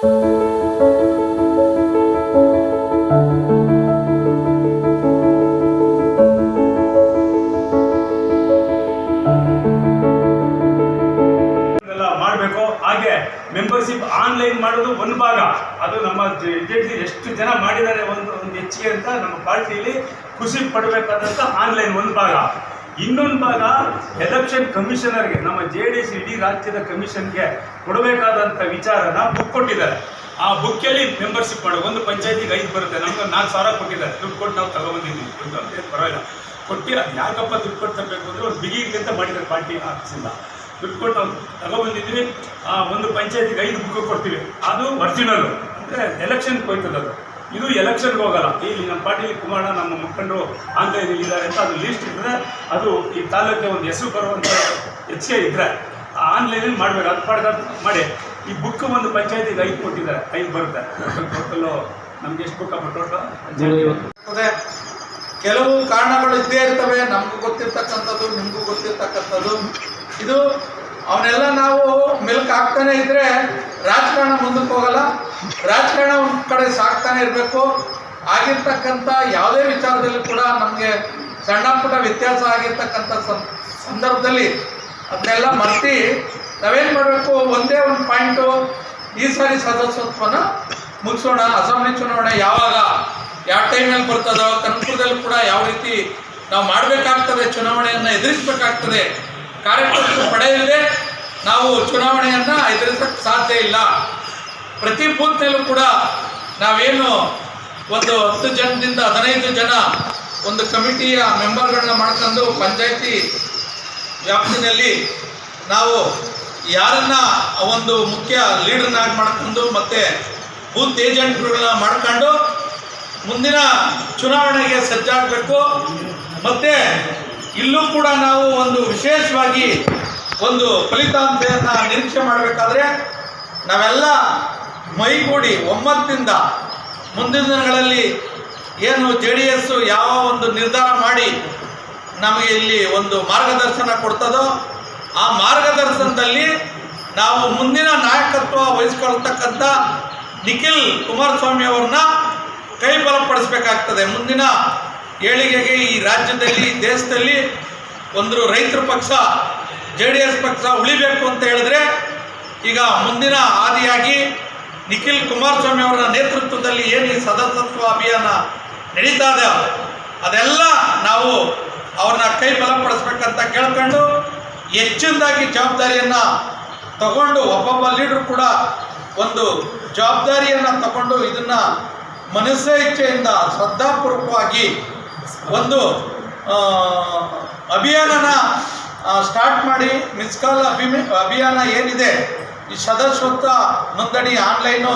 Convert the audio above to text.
ಮಾಡಬೇಕು. ಹಾಗೆ membership online ಮಾಡೋದು ಒಂದು ಭಾಗ. ಅದು ನಮ್ಮ ವಿದ್ಯಾರ್ಥಿ ಎಷ್ಟು ಜನ ಮಾಡಿದ್ದಾರೆ ಒಂದು ಒಂದು ಹೆಚ್ಚಿಗೆ ಅಂತ ನಮ್ಮ ಪಾರ್ಟಿಯಲ್ಲಿ ಖುಷಿ ಪಡಬೇಕಾದಂಥ ಆನ್ಲೈನ್ ಒಂದು ಭಾಗ. ಇನ್ನೊಂದು ಭಾಗ ಎಲೆಕ್ಷನ್ ಕಮಿಷನರ್ಗೆ, ನಮ್ಮ ಜೆ ಡಿ ಎಸ್ ಇಡೀ ರಾಜ್ಯದ ಕಮಿಷನ್ಗೆ ಕೊಡಬೇಕಾದಂಥ ವಿಚಾರನ ಬುಕ್ ಕೊಟ್ಟಿದ್ದಾರೆ. ಆ ಬುಕ್ಕಲ್ಲಿ ಮೆಂಬರ್ಶಿಪ್ ಮಾಡೋ, ಒಂದು ಪಂಚಾಯತಿಗೆ ಐದು ಬರುತ್ತೆ ನಮ್ಗೆ ನಾಲ್ಕು ಸಾವಿರ ಕೊಟ್ಟಿದ್ದಾರೆ. ದುಡ್ಡು ಕೊಟ್ಟು ನಾವು ತಗೊಂಡಿದ್ದೀವಿ ದುಡ್ಡು ಅಂತ ಪರವಾಗಿಲ್ಲ. ಕೊಟ್ಟಿ ಅದು ಯಾಕಪ್ಪ ದುಡ್ಡು ಕೊಟ್ಟು ತರಬೇಕು ಅಂದರೆ ಒಂದು ಬಿಗಿ ಅಂತ ಮಾಡಿದ್ದಾರೆ ಪಾರ್ಟಿ ಆಫೀಸಿಂದ. ದುಡ್ಡು ಕೊಟ್ಟು ನಾವು ತಗೊಬಂದಿದ್ದೀವಿ. ಆ ಒಂದು ಪಂಚಾಯತಿಗೆ ಐದು ಬುಕ್ ಕೊಡ್ತೀವಿ. ಅದು ಒರ್ಜಿನಲ್ ಅಂದರೆ ಎಲೆಕ್ಷನ್ ಹೋಯ್ತದೆ ಅದು ಇದು ಎಲೆಕ್ಷನ್ಗೆ ಹೋಗಲ್ಲ. ಇಲ್ಲಿ ನಮ್ಮ ಪಾಟೀಲ್ ಕುಮಾರ ನಮ್ಮ ಮುಖಂಡರು ಆನ್ಲೈನ್ ಇದ್ದಾರೆ ಅಂತ ಅದು ಲೀಸ್ಟ್ ಇದ್ದರೆ ಅದು ಈ ತಾಲೂಕಿಗೆ ಒಂದು ಹೆಸರು ಬರುವಂಥ ಹೆಚ್ಚಿಗೆ ಇದ್ದರೆ ಆನ್ಲೈನಲ್ಲಿ ಮಾಡಬೇಕು. ಅದು ಪಡೆದ ಮಾಡಿ. ಈ ಬುಕ್ ಒಂದು ಪಂಚಾಯತಿಗೆ ಐದು ಕೊಟ್ಟಿದ್ದಾರೆ. ಐದು ಬರುತ್ತೆ. ಟೋಟಲು ನಮ್ಗೆ ಎಷ್ಟು ಬುಕ್ ಅಪ್ಪ ಟೋಟಲ್ ಕೆಲವು ಕಾರಣಗಳು ಇದ್ದೇ ಇರ್ತವೆ. ನಮಗೂ ಗೊತ್ತಿರ್ತಕ್ಕಂಥದ್ದು ನಿಮಗೂ ಗೊತ್ತಿರ್ತಕ್ಕಂಥದ್ದು. ಇದು ಅವನ್ನೆಲ್ಲ ನಾವು ಮೆಲ್ಕ್ ಹಾಕ್ತಾನೆ ಇದ್ರೆ ರಾಜಕಾರಣ ಮುಂದಕ್ಕೆ ಹೋಗಲ್ಲ. ರಾಜಕಾರಣ ಒಂದು ಕಡೆ ಸಾಕ್ತಾನೆ ಇರಬೇಕು. ಆಗಿರ್ತಕ್ಕಂಥ ಯಾವುದೇ ವಿಚಾರದಲ್ಲಿ ಕೂಡ ನಮಗೆ ಸಣ್ಣ ಪುಟ್ಟ ವ್ಯತ್ಯಾಸ ಆಗಿರ್ತಕ್ಕಂಥ ಸಂದರ್ಭದಲ್ಲಿ ಅದನ್ನೆಲ್ಲ ಮರ್ತಿ ನಾವೇನು ಮಾಡಬೇಕು? ಒಂದೇ ಒಂದು ಪಾಯಿಂಟು ಈ ಸಾರಿ ಸದಸ್ಯತ್ವನ ಮುಗಿಸೋಣ. ಅಸೆಂಬ್ಲಿ ಚುನಾವಣೆ ಯಾವಾಗ, ಯಾವ ಟೈಮಲ್ಲಿ ಬರ್ತದೋ ಕನ್ಪುರದಲ್ಲಿ ಕೂಡ ಯಾವ ರೀತಿ ನಾವು ಮಾಡಬೇಕಾಗ್ತದೆ, ಚುನಾವಣೆಯನ್ನು ಎದುರಿಸಬೇಕಾಗ್ತದೆ, ಕಾರ್ಯಕರ್ತರು ಪಡೆಯಲ್ಲದೆ ನಾವು ಚುನಾವಣೆಯನ್ನು ಎದುರಿಸಕ್ಕೆ ಸಾಧ್ಯ ಇಲ್ಲ. ಪ್ರತಿ ಬೂತ್ನಲ್ಲೂ ಕೂಡ ನಾವೇನು ಒಂದು ಹತ್ತು ಜನದಿಂದ ಹದಿನೈದು ಜನ ಒಂದು ಕಮಿಟಿಯ ಮೆಂಬರ್ಗಳನ್ನ ಮಾಡ್ಕೊಂಡು ಪಂಚಾಯತಿ ವ್ಯಾಪ್ತಿನಲ್ಲಿ ನಾವು ಯಾರನ್ನ ಒಂದು ಮುಖ್ಯ ಲೀಡರ್ನಾಗಿ ಮಾಡ್ಕೊಂಡು ಮತ್ತೆ ಬೂತ್ ಏಜೆಂಟ್ಗಳನ್ನ ಮಾಡ್ಕೊಂಡು ಮುಂದಿನ ಚುನಾವಣೆಗೆ ಸಜ್ಜಾಗಬೇಕು. ಮತ್ತೆ ಇಲ್ಲೂ ಕೂಡ ನಾವು ಒಂದು ವಿಶೇಷವಾಗಿ ಒಂದು ಫಲಿತಾಂಶವನ್ನು ನಿರೀಕ್ಷೆ ಮಾಡಬೇಕಾದ್ರೆ ನಾವೆಲ್ಲ ಮೈಗೂಡಿ ಒಮ್ಮತ್ತಿಂದ ಮುಂದಿನ ದಿನಗಳಲ್ಲಿ ಏನು ಜೆ ಡಿ ಎಸ್ ಯಾವ ಒಂದು ನಿರ್ಧಾರ ಮಾಡಿ ನಮಗೆ ಇಲ್ಲಿ ಒಂದು ಮಾರ್ಗದರ್ಶನ ಕೊಡ್ತದೋ ಆ ಮಾರ್ಗದರ್ಶನದಲ್ಲಿ ನಾವು ಮುಂದಿನ ನಾಯಕತ್ವ ವಹಿಸ್ಕೊಳ್ತಕ್ಕಂಥ ನಿಖಿಲ್ ಕುಮಾರಸ್ವಾಮಿ ಅವ್ರನ್ನ ಕೈ ಬಲಪಡಿಸಬೇಕಾಗ್ತದೆ. ಮುಂದಿನ ಏಳಿಗೆಗೆ ಈ ರಾಜ್ಯದಲ್ಲಿ, ದೇಶದಲ್ಲಿ ಒಂದು ರೈತರ ಪಕ್ಷ ಜೆ ಡಿ ಎಸ್ ಪಕ್ಷ ಉಳಿಬೇಕು ಅಂತ ಹೇಳಿದ್ರೆ ಈಗ ಮುಂದಿನ ಆದಿಯಾಗಿ ನಿಖಿಲ್ ಕುಮಾರಸ್ವಾಮಿ ಅವರ ನೇತೃತ್ವದಲ್ಲಿ ಏನು ಈ ಸದಸ್ಯತ್ವ ಅಭಿಯಾನ ನಡೀತಾ ಇದೆ ಅದೆಲ್ಲ ನಾವು ಅವ್ರನ್ನ ಕೈ ಬಲಪಡಿಸ್ಬೇಕಂತ ಕೇಳ್ಕೊಂಡು ಹೆಚ್ಚಿನದಾಗಿ ಜವಾಬ್ದಾರಿಯನ್ನು ತಗೊಂಡು ಒಬ್ಬೊಬ್ಬ ಲೀಡ್ರು ಕೂಡ ಒಂದು ಜವಾಬ್ದಾರಿಯನ್ನು ತಗೊಂಡು ಇದನ್ನು ಮನಸ್ಸೇ ಇಚ್ಛೆಯಿಂದ ಶ್ರದ್ಧಾಪೂರ್ವಕವಾಗಿ ಒಂದು ಅಭಿಯಾನನ ಸ್ಟಾರ್ಟ್ ಮಾಡಿ ಮಿಸ್ ಕಾಲ್ ಅಭಿಮೆ ಅಭಿಯಾನ ಏನಿದೆ? ಈ ಸದಸ್ಯತ್ವ ನೋಂದಣಿ ಆನ್ಲೈನು